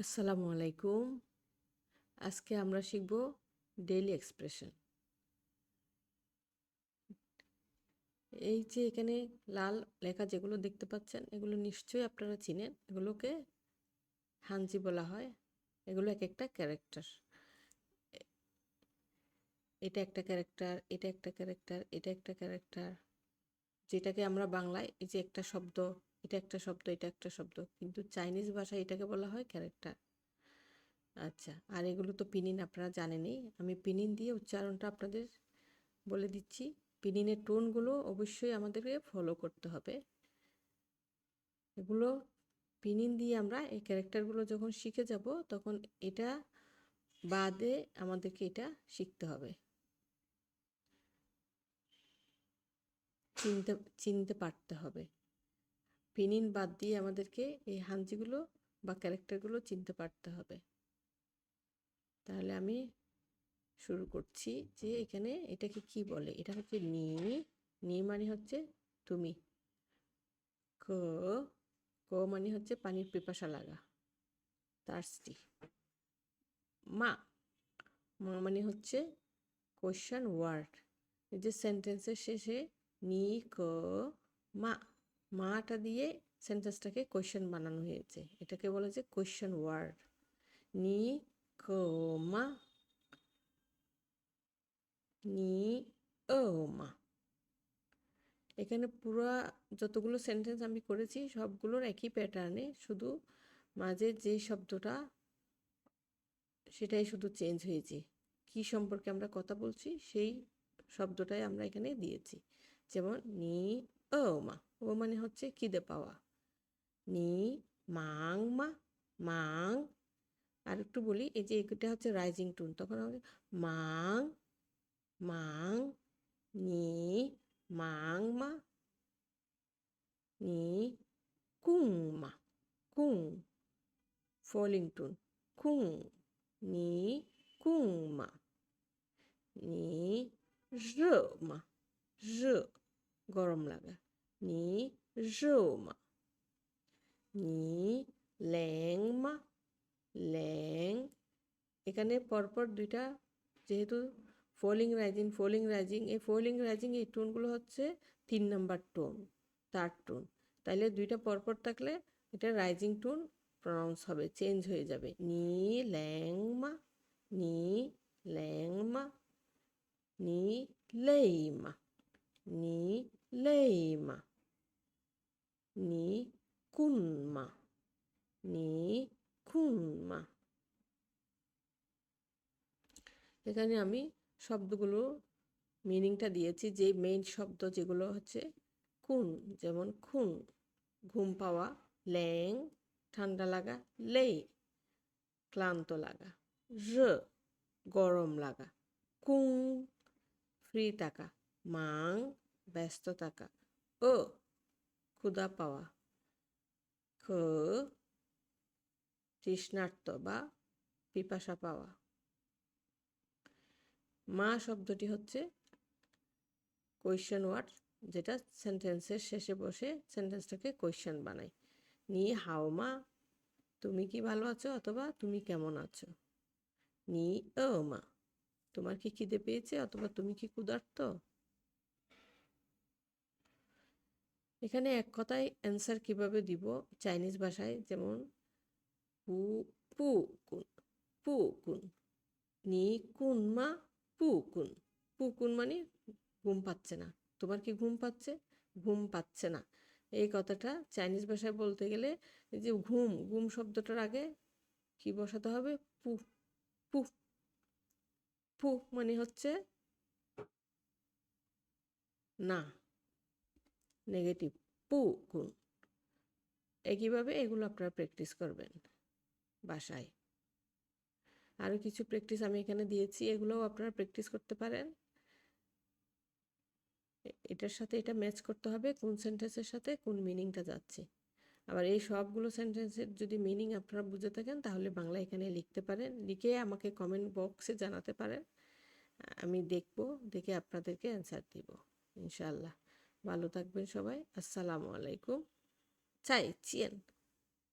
আসসালামু আলাইকুম। আজকে আমরা শিখব ডেইলি এক্সপ্রেশন এই যে এখানে লাল লেখা যেগুলো দেখতে পাচ্ছেন, এগুলো নিশ্চয়ই আপনারা চিনেন। এগুলোকে হানজি বলা হয়। এগুলো এক একটা ক্যারেক্টার এটা একটা ক্যারেক্টার এটা একটা ক্যারেক্টার এটা একটা ক্যারেক্টার যেটাকে আমরা বাংলায় এই যে একটা শব্দ এটা একটা শব্দ, এটা একটা শব্দ। কিন্তু চাইনিজ ভাষায় এটাকে বলা হয় ক্যারেক্টার আচ্ছা আর এগুলো তো পিনিন আপনারা জানেনই। আমি পিনিন দিয়ে উচ্চারণটা আপনাদের বলে দিচ্ছি। পিনিনের টোনগুলো অবশ্যই আমাদেরকে ফলো করতে হবে। এগুলো পিনিন দিয়ে আমরা এই ক্যারেক্টারগুলো যখন শিখে যাব, তখন এটা বাদে আমাদেরকে এটা শিখতে হবে। চিনতে চিনতে পারতে হবে। পিনিন বাদ দিয়ে আমাদেরকে এই হাঞ্জিগুলো বা ক্যারেক্টারগুলো চিনতে পারতে হবে। তাহলে আমি শুরু করছি যে এখানে এটাকে কি বলে? এটা হচ্ছে নি নি মানে হচ্ছে তুমি। ক ক মানে হচ্ছে পানির পিপাসা লাগা তার্সটি মা মা মানে হচ্ছে কোয়েশ্চেন ওয়ার্ড যে সেন্টেন্সের শেষে নি, ক, মা। মাটা দিয়ে সেন্টেন্সটাকে কোয়েশ্চেন বানানো হয়েছে। এটাকে বলে যে কোয়েশ্চেন ওয়ার্ড। নি ক মা। নি মা। এখানে পুরো যতগুলো সেন্টেন্স আমি করেছি, সবগুলোর একই প্যাটার্নে শুধু মাঝে যে শব্দটা, সেটাই শুধু চেঞ্জ হয়েছে। কি সম্পর্কে আমরা কথা বলছি, সেই শব্দটাই আমরা এখানে দিয়েছি। যেমন নি ও মা ও মানে হচ্ছে খিদে পাওয়া নি মাং মা মাং আর একটু বলি এই যে এটা হচ্ছে রাইজিং টুন তখন আমাকে মাং মাং নি মাং মা নি কুং মা কুং ফলিং টুন কুং নি কুং মা নি র মা গরম লাগা। নি রো মা নি ল্যাং মা ল্যাং এখানে পরপর দুইটা যেহেতু ফোলিং রাইজিং ফোলিং রাইজিং, এই ফোলিং রাইজিং এই টোনগুলো হচ্ছে তিন নাম্বার টোন, তার টোন। তাইলে দুইটা পরপর থাকলে এটা রাইজিং টোন প্রনাউন্স হবে চেঞ্জ হয়ে যাবে। নি ল্যাংমা নি ল্যাংমা নি লেইমা। নি নি কুন মা নি খুন এখানে আমি শব্দগুলো মিনিংটা দিয়েছি, যে মেইন শব্দ যেগুলো হচ্ছে খুন, যেমন খুন, ঘুম পাওয়া, ল্যাং, ঠান্ডা লাগা, লেই, ক্লান্ত লাগা, র, গরম লাগা, কুং, ফ্রি থাকা মাং ব্যস্ত থাকা ও, ক্ষুধা পাওয়া। খ, তৃষ্ণার্ত বা পিপাসা পাওয়া। মা শব্দটি হচ্ছে কোয়েশ্চেন ওয়ার্ড যেটা সেন্টেন্সের শেষে বসে সেন্টেন্সটাকে কোয়েশ্চেন বানায়। নি, হাও মা, তুমি কি ভালো আছো অথবা তুমি কেমন আছো? নি, ও মা, তোমার কি খিদে পেয়েছে অথবা তুমি কি ক্ষুধার্ত? এখানে এক কথায় অ্যান্সার কীভাবে দিব চাইনিজ ভাষায়? যেমন, পু পু কুন পু কুন, নি কুন মা পু কুন। পু কুন মানে ঘুম পাচ্ছে না। তোমার কি ঘুম পাচ্ছে? ঘুম পাচ্ছে না। এই কথাটা চাইনিজ ভাষায় বলতে গেলে যে ঘুম ঘুম শব্দটার আগে কি বসাতে হবে? পু পু পু মানে হচ্ছে না। নেগেটিভ পু গুণ একইভাবে এগুলো আপনারা প্র্যাকটিস করবেন বাসায়। আরও কিছু প্র্যাকটিস আমি এখানে দিয়েছি, এগুলোও আপনারা প্র্যাকটিস করতে পারেন। এটার সাথে এটা ম্যাচ করতে হবে কোন সেন্টেন্সের সাথে কোন মিনিংটা যাচ্ছে। আবার এই সবগুলো সেন্টেন্সের যদি মিনিং আপনারা বুঝে থাকেন, তাহলে বাংলা এখানে লিখতে পারেন, লিখে আমাকে কমেন্ট বক্সে জানাতে পারেন। আমি দেখব, দেখে আপনাদেরকে অ্যান্সার দিব ইনশাল্লাহ ভালো থাকবেন সবাই। আসসালামু আলাইকুম। চাই চিয়েন।